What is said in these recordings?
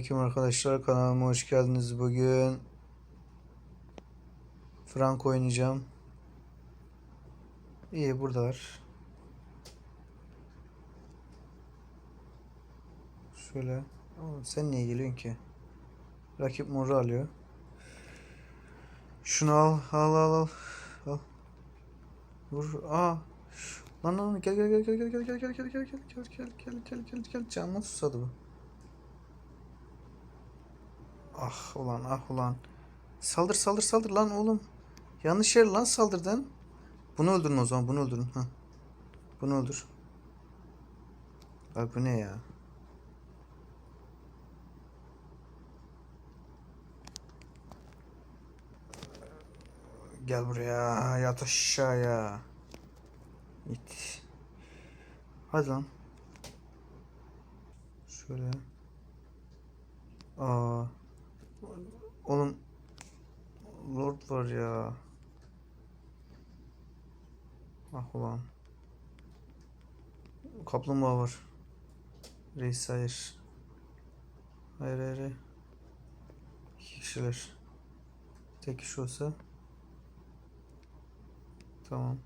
Selamünaleyküm arkadaşlar kanalıma hoş geldiniz. Bugün Frank oynayacağım. İyi buradalar. Şöyle. Oğlum sen niye geliyorsun ki? Rakip moru alıyor. Şunu al, al, al, al. Al. Vur. Aa. Lan lan gel gel gel gel gel gel gel gel gel gel gel gel gel gel gel gel canına susadı bu. Ah ulan ah ulan. Saldır saldır saldır lan oğlum. Yanlış yer lan saldırdın. Bunu öldürün o zaman bunu öldürün. Ha. Bunu öldür. Bak bu ne ya? Gel buraya yat aşağıya. İt. Hadi lan. Şöyle. Aa. Oğlum Lord var ya. Ah ulan. Kaplumbağa var. Reis hayır. Hayır hayır. hayır. İki kişiler. Tek kişi olsa. Tamam.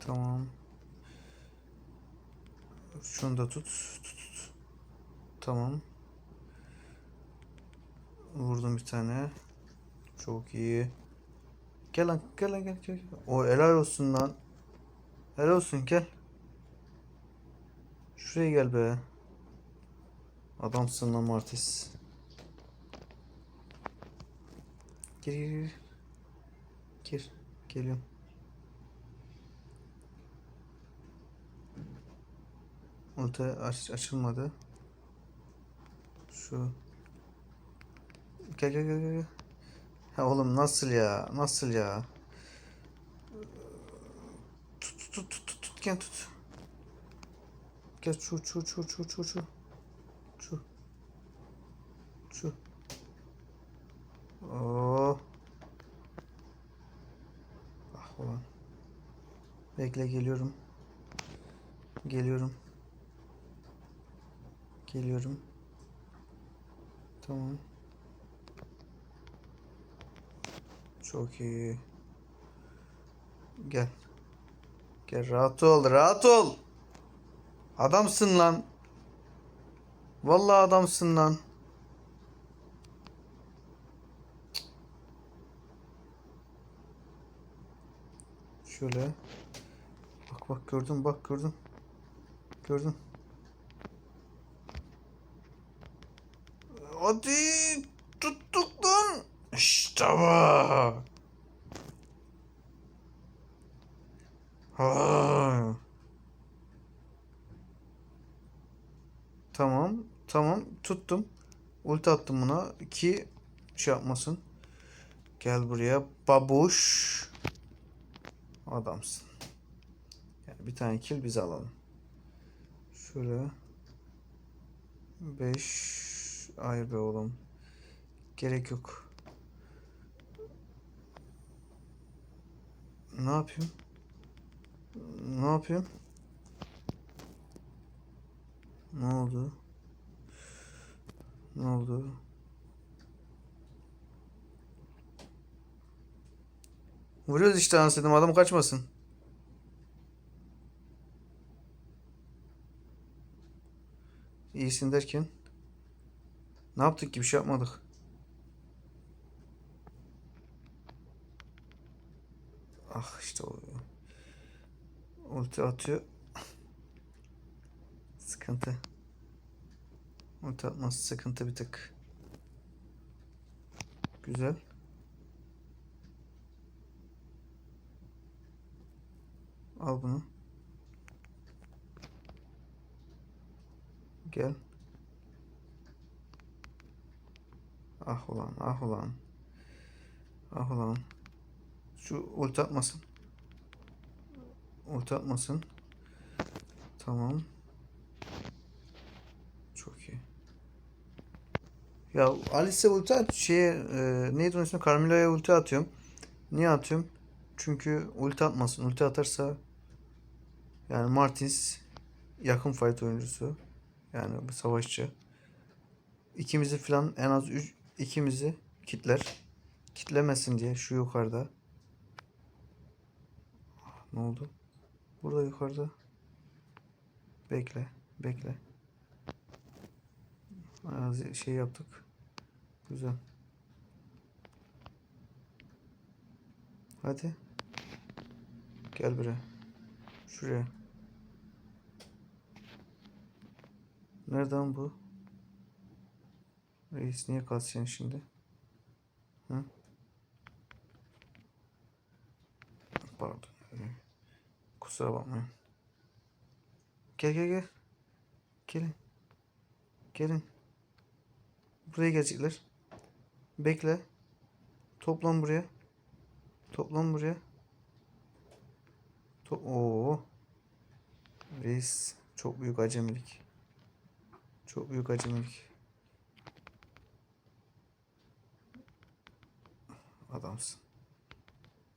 Tamam. Şunu da tut. Tut tut. Tamam. Vurdum bir tane. Çok iyi. Gel lan gel lan gel gel. O helal olsun lan. Helal olsun gel. Şuraya gel be. Adamsın lan Martis. Gir gir gir. Gir. Geliyorum. Ulti aç, açılmadı. Şu. Gel gel gel gel. Ha oğlum nasıl ya? Nasıl ya? Tut tut tut tut tut tut gel tut. Gel şu şu şu şu şu şu. Şu. Şu. Oo. Ah ulan. Bekle geliyorum. Geliyorum. Geliyorum. Tamam. Çok iyi. Gel. Gel rahat ol, rahat ol. Adamsın lan. Vallahi adamsın lan. Şöyle. Bak bak gördün bak gördün. Gördün. Hadi tuttuk lan. İşte bu. Ha. Tamam, tamam tuttum. Ulti attım buna ki şey yapmasın. Gel buraya babuş. Adamsın. Yani bir tane kill biz alalım. Şöyle. 5 Hayır be oğlum. Gerek yok. Ne yapayım? Ne yapayım? Ne oldu? Ne oldu? Vuruyoruz işte anasını adam kaçmasın. İyisin derken ne yaptık ki bir şey yapmadık. Ah işte o. Ulti atıyor. Sıkıntı. Ulti atması sıkıntı bir tık. Güzel. Al bunu. Gel. Ah ulan, ah ulan. Ah ulan. Şu ulti atmasın. Ulti atmasın. Tamam. Çok iyi. Ya Alice'e ulti at şeye e, neydi onun ismi? Carmelo'ya ulti atıyorum. Niye atıyorum? Çünkü ulti atmasın. Ulti atarsa yani Martins yakın fight oyuncusu. Yani savaşçı. İkimizi falan en az üç, ikimizi kitler. Kitlemesin diye şu yukarıda. Ne oldu? Burada yukarıda. Bekle. Bekle. Az şey yaptık. Güzel. Hadi. Gel buraya. Şuraya. Nereden bu? Reis niye kalsın şimdi? Hı? Pardon. Kusura bakmayın. Gel gel gel. Gelin. Gelin. Buraya gelecekler. Bekle. Toplan buraya. Toplan buraya. To Oo. Reis çok büyük acemilik. Çok büyük acemilik. Adamsın.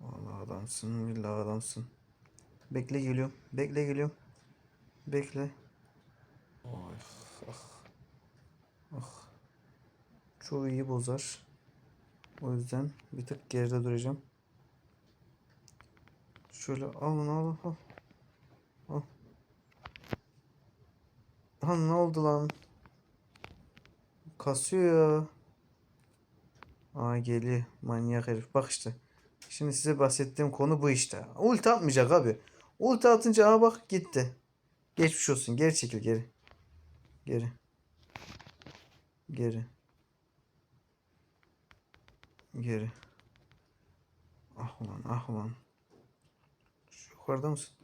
Vallahi adamsın. Billahi adamsın. Bekle geliyorum. Bekle geliyorum. Bekle. Oy, ah. Ah. Çok iyi bozar. O yüzden bir tık geride duracağım. Şöyle alın al al. Al. Lan ne oldu lan? Kasıyor ya. Aa geliyor manyak herif. Bak işte. Şimdi size bahsettiğim konu bu işte. Ulti atmayacak abi. Ulti atınca aa bak gitti. Geçmiş olsun. Geri çekil geri. Geri. Geri. Geri. Ah ulan ah ulan. Şu yukarıda mısın?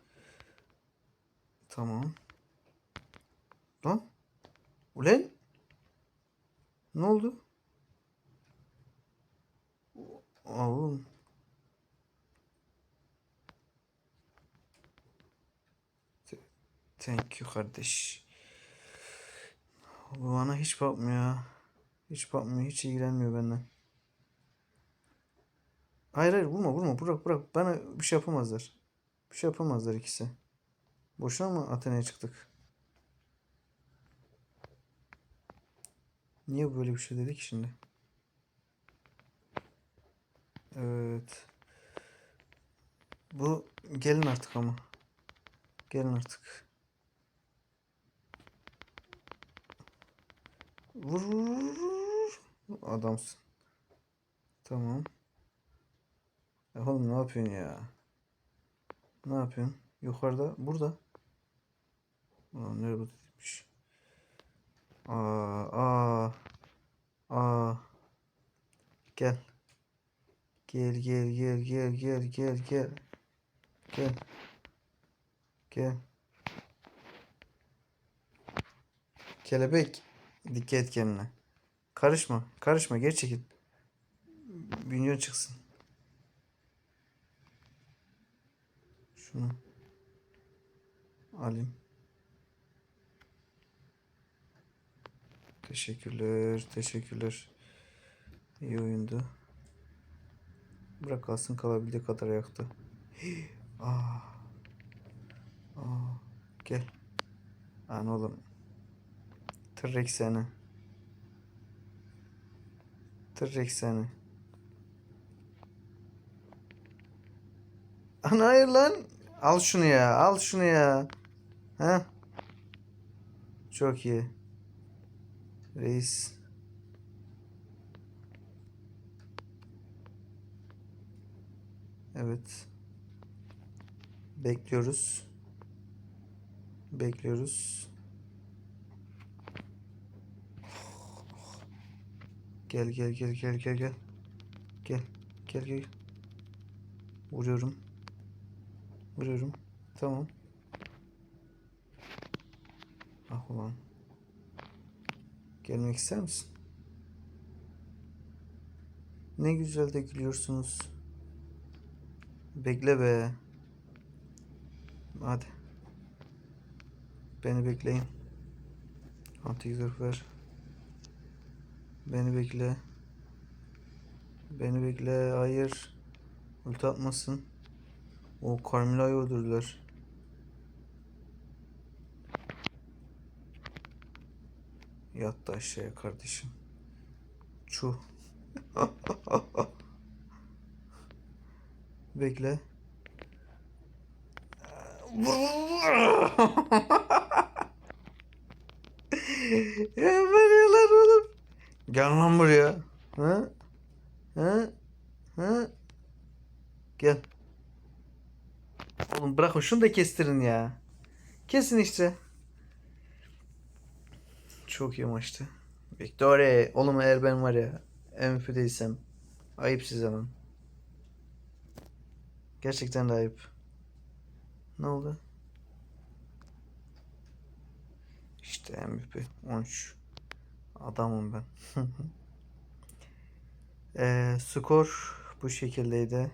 Tamam. Lan. Ulan. Ne oldu? Oğlum. Thank you kardeş. Bu bana hiç bakmıyor. Hiç bakmıyor. Hiç ilgilenmiyor benden. Hayır hayır vurma vurma bırak bırak. Bana bir şey yapamazlar. Bir şey yapamazlar ikisi. Boşuna mı Athena'ya çıktık? Niye böyle bir şey dedik şimdi? Evet. Bu gelin artık ama. Gelin artık. Vur vur vur. Adamsın. Tamam. Ya oğlum ne yapıyorsun ya? Ne yapıyorsun? Yukarıda. Burada. Aa, nerede demiş. Aa, aa. Aa. Gel. Gel gel gel gel gel gel gel. Gel. Gel. Kelebek. Dikkat et kendine. Karışma. Karışma. Geri çekil. Bünyon çıksın. Şunu. Alayım. Teşekkürler. Teşekkürler. İyi oyundu. Bırak kalsın kalabildiği kadar ayakta. Aa. Aa. Gel. Lan oğlum. Tırrek seni. Tırrek seni. Ana hayır lan. Al şunu ya. Al şunu ya. Ha? Çok iyi. Reis. Evet. Bekliyoruz. Bekliyoruz. Gel gel gel gel gel gel. Gel. Gel gel. Vuruyorum. Vuruyorum. Tamam. Ah ulan. Gelmek ister misin? Ne güzel de gülüyorsunuz. Bekle be. Hadi. Beni bekleyin. Antik zırh ver. Beni bekle. Beni bekle. Hayır. Ulti atmasın. O Carmela'yı öldürdüler. Yattı aşağıya kardeşim. Çu. Bekle. ya varıyorlar oğlum. Gel lan buraya. Ha? Ha? Ha? Gel. Oğlum bırakın şunu da kestirin ya. Kesin işte. Çok iyi maçtı. Victoria. Oğlum eğer ben var ya MVP değilsem ayıp size lan. Gerçekten de ayıp. Ne oldu? İşte MVP 13. Adamım ben. Eee skor bu şekildeydi.